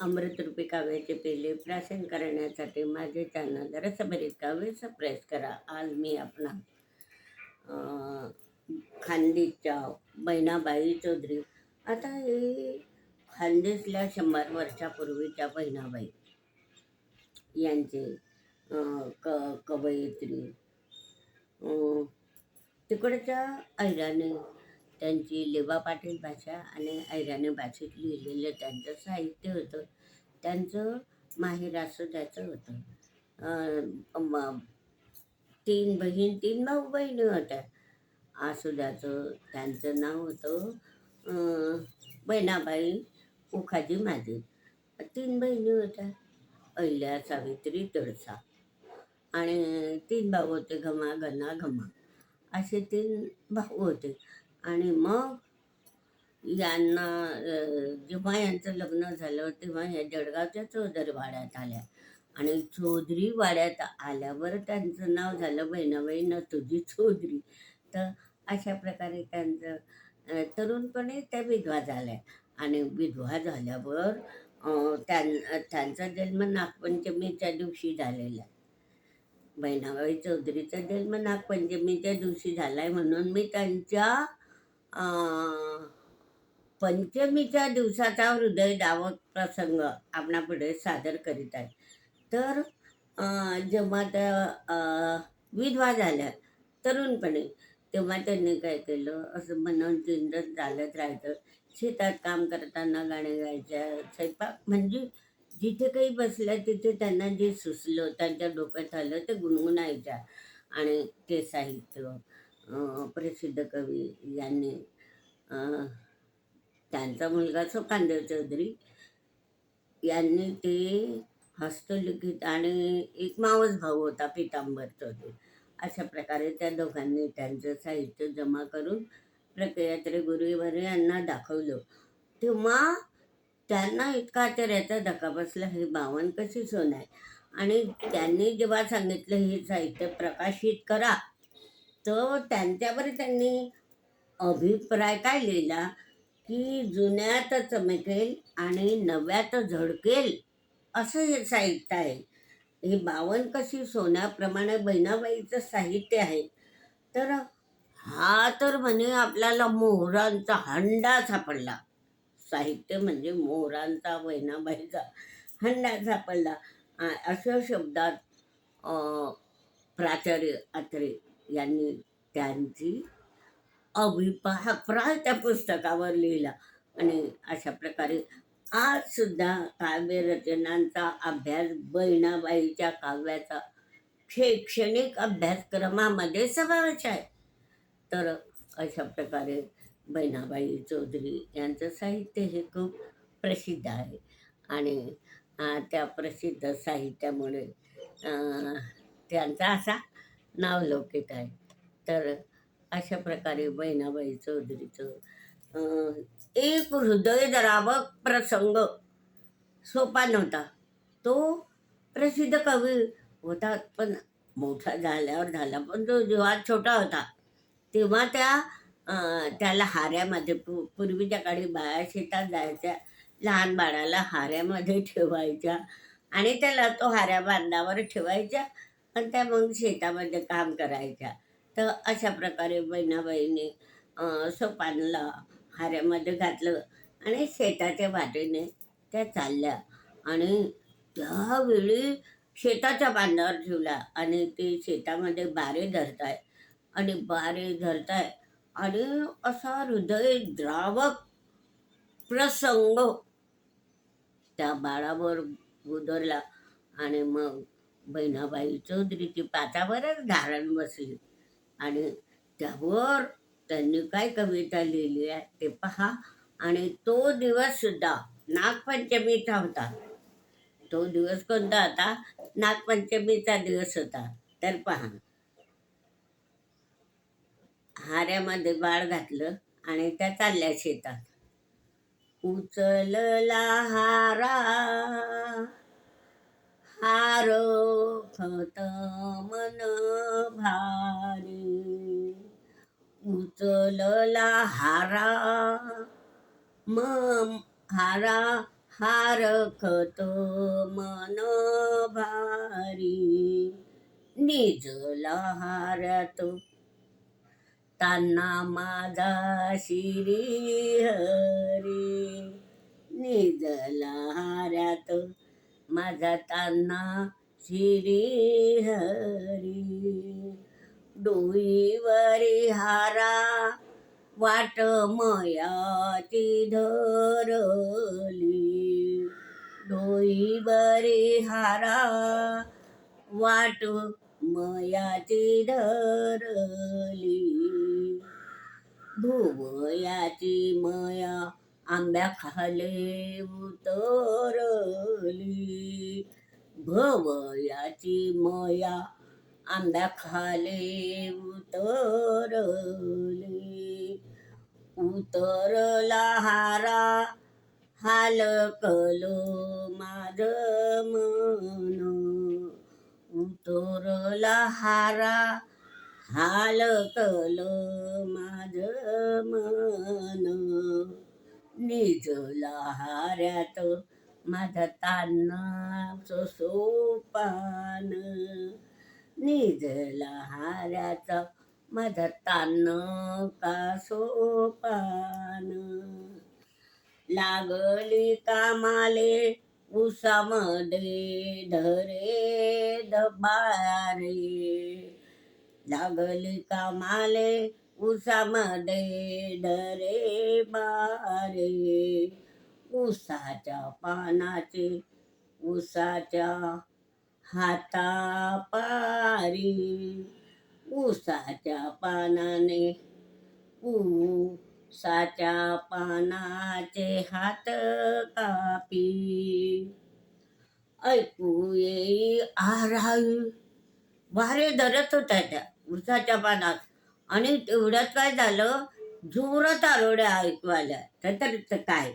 अमृतरूपी काव्याचे पेले प्राशन करण्यासाठी माझे चॅनल रसभरीत काव्य सबस्क्राईब करा. आज मी आपला अं, खानदेशच्या बहिणाबाई चौधरी. आता हे खानदेशला शंभर वर्षापूर्वीच्या बहिणाबाई यांचे क कवयित्री. तिकडच्या ऐराने त्यांची लेबा पाटील भाषा आणि ऐराणी भाषेत लिहिलेलं त्यांचं साहित्य होतं. त्यांचं माहेर असुद्याचं होतं. तीन बहीण तीन भाऊ बहिणी होत्या. आसुद्याचं त्यांचं नाव होतं बहिणाबाई उखाजी माझी तीन बहिणी होत्या. अहिल्या सावित्री तळसा आणि तीन भाऊ होते घमा घना घमा. असे तीन भाऊ होते. आणि मग यांना जेव्हा यांचं लग्न झालं तेव्हा या जळगावच्या चौधरी वाड्यात आल्या. आणि चौधरी वाड्यात आल्यावर त्यांचं नाव झालं बहिणाबाई नथुजी चौधरी. तर अशा प्रकारे त्यांचं तरुणपणी तरुणपणे त्या विधवा झाल्या. आणि विधवा झाल्यावर त्यां त्यांचा जन्म नागपंचमीच्या दिवशी झालेला आहे. बहिणाबाई चौधरीचा जन्म नागपंचमीच्या दिवशी झाला आहे म्हणून मी त्यांच्या पंचमीच्या दिवसाचा हृदय दावत प्रसंग आपणापुढे सादर करीत आहे. तर जेव्हा त्या विधवा झाल्या तरुणपणे तेव्हा त्यांनी काय केलं? असं म्हणून चिंतन चालत राहायचं. शेतात काम करताना गाणे गायच्या स्वयंपाक म्हणजे जिथे काही बसल्या तिथे त्यांना जे सुचलं त्यांच्या डोक्यात आलं ते गुणगुणायच्या आणि ते साहित्य. प्रसिद्ध कवी यांनी त्यांचा मुलगा सोपानदेव चौधरी यांनी ते हस्तलिखित आणि एक मावस भाऊ होता पितांबर चौधरी. अशा प्रकारे त्या दोघांनी त्यांचं साहित्य जमा करून प्रक्रियात्रे गुरुवर यांना दाखवलं. तेव्हा त्यांना इतका आश्चर्याचा धक्का बसला हे बावन कशी सोन आहे? आणि त्यांनी जेव्हा सांगितलं हे साहित्य प्रकाशित करा. तर त्यांच्यावर त्यांनी अभिप्राय काय लिहिला की जुन्यात चमकेल आणि नव्यात झडकेल असं हे साहित्य आहे. हे बावन कशी सोन्याप्रमाणे बहिणाबाईचं साहित्य आहे. तर हा तर म्हणे आपल्याला मोहरांचा हंडा सापडला. साहित्य म्हणजे मोहरांचा बहिणाबाईचा हंडा सापडला. अशा शब्दात प्राचार्य अत्रे यांनी त्यांची अभिप्राय त्या पुस्तकावर लिहिला. आणि अशा प्रकारे आज सुद्धा काव्यरचनांचा अभ्यास बहिणाबाईच्या काव्याचा शैक्षणिक अभ्यासक्रमामध्ये समावेश आहे. तर अशा प्रकारे बहिणाबाई चौधरी यांचं साहित्य हे खूप प्रसिद्ध आहे. आणि त्या प्रसिद्ध साहित्यामुळे त्यांचा असा नावलौकिक आहे. तर अशा प्रकारे बहिणाबाई चौधरीचं एक हृदयद्रावक प्रसंग सोपा नव्हता. तो प्रसिद्ध कवी होता पण मोठा झाल्यावर झाला. पण तो जेव्हा छोटा होता तेव्हा त्या त्याला हाऱ्यामध्ये पू पूर्वीच्या काळी बाया शेतात जायच्या लहान बाळाला हाऱ्यामध्ये ठेवायच्या आणि त्याला तो हाऱ्या बांधावर ठेवायच्या. आणि त्या मग शेतामध्ये काम करायच्या. तर अशा प्रकारे बहिणाबाईने सोपानला हाऱ्यामध्ये घातलं आणि शेताच्या वाटेने त्या चालल्या. आणि त्यावेळी शेताच्या बांधावर ठेवला आणि ते शेतामध्ये बारे धरताय आणि बारे धरताय आणि असा हृदय द्रावक प्रसंग त्या बाळावर उदरला आणि मग बहिणाबाई चौधरीची पाचावरच धारण बसली. आणि त्यावर त्यांनी काय कविता लिहिली आहे ते पहा. आणि तो दिवस सुद्धा नागपंचमीचा होता. तो दिवस कोणता होता? नागपंचमीचा दिवस होता. तर पहा. हाऱ्यामध्ये बाळ घातलं आणि त्या चालल्या शेतात. उचलला हारा. हार खत मन भारी उचलला हारा म हारा हारखतो मन भारी निजला हारतो त्यांना माझा श्री हरी निजला हाऱ्यात माझा ताना शिरी हरी. डोईवरी हारा वाट मयाची धरली. डोईवरी हारा वाट मयाची धरली. भुवयाची मया आंब्या खाले उतरली भवयाची मया आंब्या खाले उतरली उतरला हारा हालकलो माझ मन उतरला हारा हालकलो माझ मन निजला हाऱ्यात माझा तान्ना सोपान निजला हाऱ्याचा माझा तान का सोपान? लागली कामाले उसामध्ये धरे दबारे. लागली कामाले उसामध्ये धरे बारे उसाच्या पानाचे उसाच्या हातापारी. उसाच्या पानाने उसाच्या पानाचे हात कापी. ऐकू येई आराई. वारे धरत होत्या त्या उसाच्या पानात. आणि तेवढ्यात काय झालं? जोरात आरोड्या ऐकवाल्या आल्या तर काय?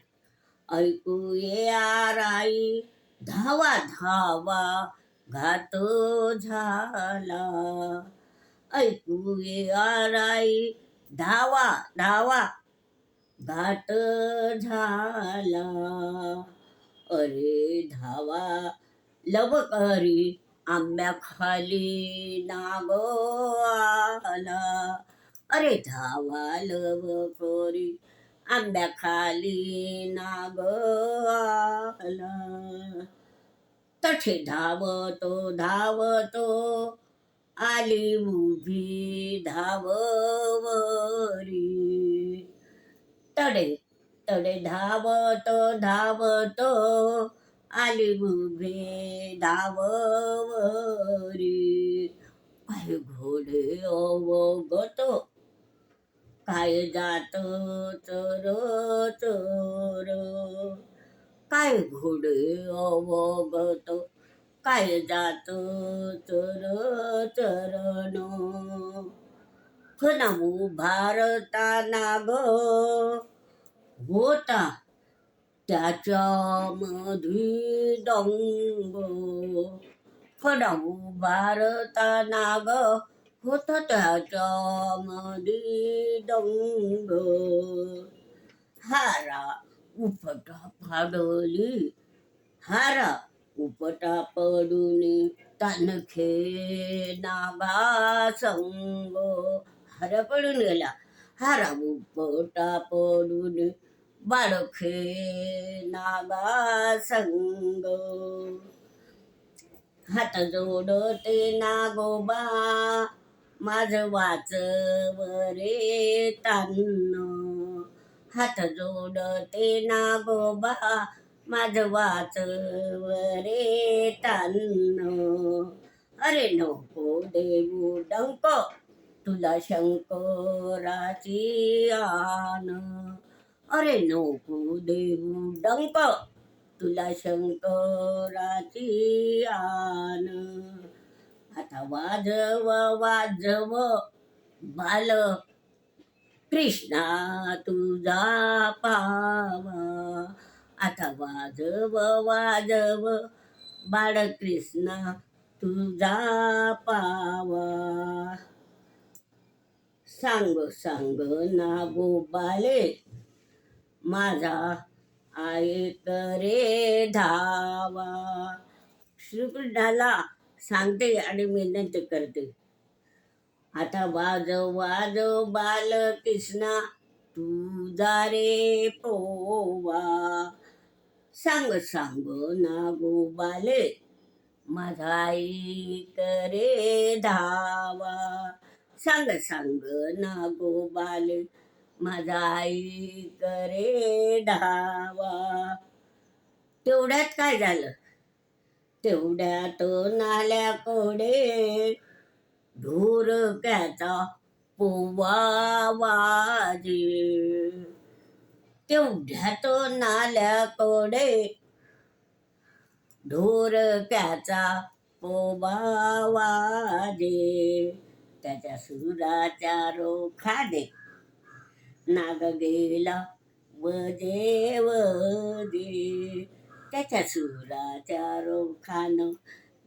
ऐकू ये आराई धावा धावा घात झाला. ऐकू ये आराई धावा धावा घाट झाला. अरे धावा लवकरी आंब्या खाली नाग आला. अरे धावा लवकरी आंब्या खाली नाग आला. तठे धावतो धावतो आली उभी धाववरी. तडे तडे धावतो धावतो आली उभी धाववरी काय घोडे अवगतो काय जात चर चर काय घोडे अवगत काय जात चर चरण खनाऊ भारताना ग होता त्याच्या मधी डंग खडाऊ भारताना ग होत त्याच्या मधी हारा उपटा फाडली हारा उपटा पडून तानखे नागा संग हारा पडून गेला हारा उपटा पडून बाळखे नागा संग हात जोडते नागोबा माझ वाचवरे तान्न हात जोडते नागोबा माझ वाचवरे तान्न अरे नको देऊ डंक तुला शंकराची आन अरे नको देऊ डंक. तुला शंकराची आन आता वाजव वाजव. बाल कृष्णा तुझा पावा. आता वाजव वाजव. बाळ कृष्णा तुझा पावा. सांग सांग ना गोबाले माझा आयत रे धावा. श्रीकृष्णाला सांगते आणि विनंती करते. आता वाजव वाजव बाल कृष्णा तुझा दारे पोवा. सांग सांग ना गोबाले माझा ऐक रे धावा. सांग सांग ना गोबाले माझा आई करे धावा तेवढ्यात काय झालं? तेवढ्यात नाल्या कोडे ढोरक्याचा पोवा वाजे. तेवढ्यात नाल्या कोडे ढोरक्याचा पोवा वाजे. त्याच्या सुराच्या रोखाने नाग गेला देव दे त्याच्या सुराच्या रोखानं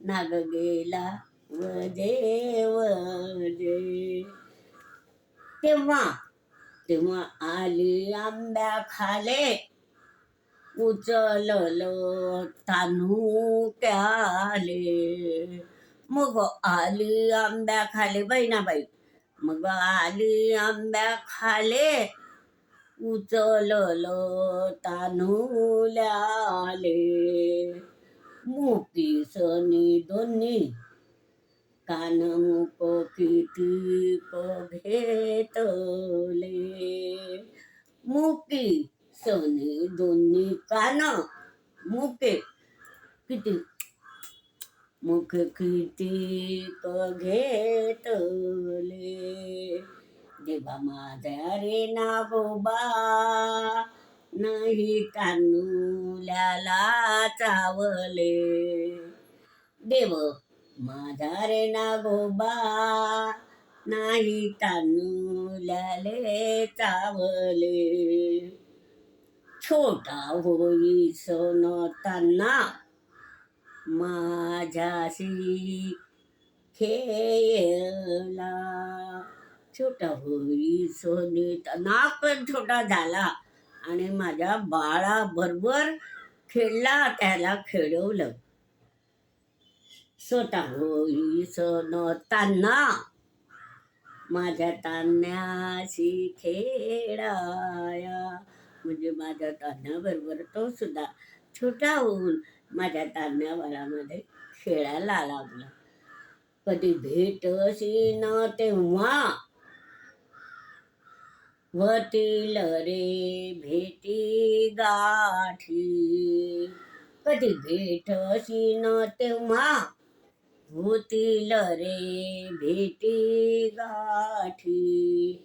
नाग गेला वजे वजे तेव्हा तेव्हा आली आंब्या खाले उचललं तानू त्याले मग आली आंब्या खाले बहिणाबाई मग आली आंब्या खाले. उचललं तानूल्याले मुकी सनी दोन्ही कान मुक किती घेतले मुकी सनी दोन्ही कान मुके किती मुख किती क घेतले. देवा माझ्या रे नागोबा नाही कानुल्याला चावले. देव माझा रे नागोबा नाही तानुल्याले चावले. छोटा होई सोनताना माझ्याशी खेळला. छोटा होई सोनीत नाक पण छोटा झाला आणि माझ्या बाळाबरोबर खेळला त्याला खेळवलं. स्वतः होई सोनताना माझ्या तान्याशी खेळाया. म्हणजे माझ्या तान्याबरोबर तो सुद्धा छोटा होऊन माझ्या तान्या खेळायला लागला. कधी भेटशी न तेव्हा वतील रे भेटी गाठी. कधी भेटशी न तेव्हा होतील रे भेटी गाठी.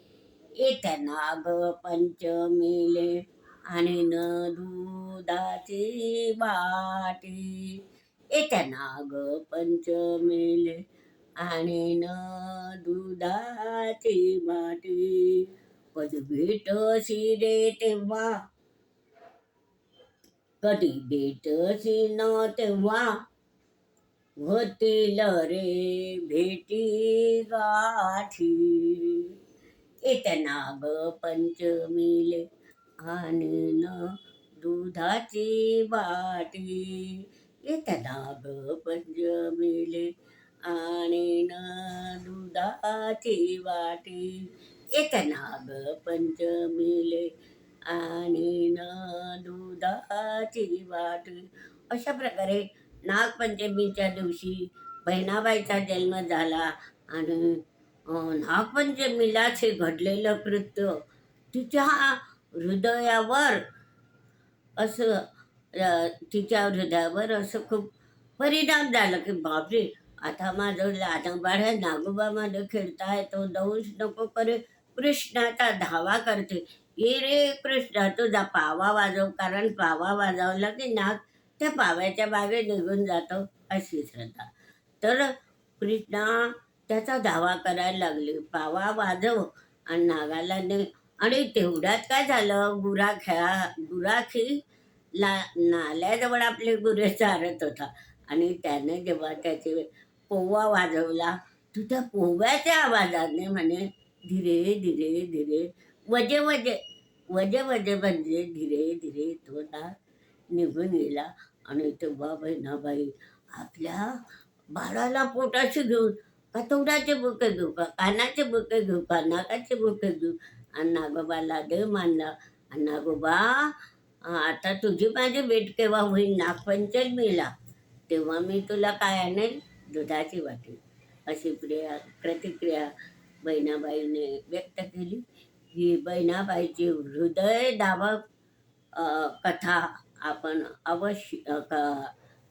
येत्या नाग पंचमीले आणि न दुधाची बाटी येत्या नाग पंचमीले आणि न दुधाची बाटी कधी भेट शिरे तेव्हा. कधी भेटशी न तेव्हा होतील रे भेटी गाठी. येत्या नाग पंचमीले आणि दुधाची बाटी येत्या नाग पंचमीले आणि दुधाची वाटी. येत्या नाग पंचमीले आणि दुधाची वाटी. अशा प्रकारे नागपंचमीच्या दिवशी बहिणाबाईचा जन्म झाला आणि नागपंचमीलाच हे घडलेलं कृत्य. तिच्या हृदयावर असं तिच्या हृदयावर असं खूप परिणाम झाला की बापरे आता माझं लहान बाळ नागोबा नागोबामध्ये खेळताय तो दंश नको करे. कृष्णाचा धावा करते ये रे कृष्णा तुझा पावा वाजव कारण पावा वाजवला की नाग त्या पाव्याच्या मागे निघून जातो अशी श्रद्धा. तर कृष्णा त्याचा धावा करायला लागली. पावा वाजव आणि नागाला ने आणि तेवढ्यात काय झालं? गुरा खेळा गुराखी ला नाल्याजवळ आपले गुरे चारत होता. आणि त्याने जेव्हा त्याचे पोवा वाजवला तो त्या पोव्याच्या आवाजाने म्हणे धीरे धीरे धीरे वजे वजे वजे वजे म्हणजे धीरे धीरे तो ना निघून गेला. आणि तेव्हा बहिणाबाई आपल्या बाळाला पोटाशी घेऊन का तोंडाचे बुके घेऊ? का कानाचे बुके घेऊ? का नाकाचे बुके घेऊ? आणि नागोबाला देव मानला आणि नागोबा आता तुझी माझी भेट केव्हा होईल? नागपंचमीला. तेव्हा मी तुला काय आणेल? दुधाची वाटी. अशी प्रिया प्रतिक्रिया बहिणाबाईने व्यक्त केली. ही बहिणाबाईची हृदय दाबक कथा आपण अवश्य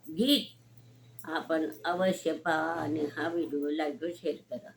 गीत आपण अवश्य पहा आणि हा व्हिडिओ लाईव्ह शेअर करा.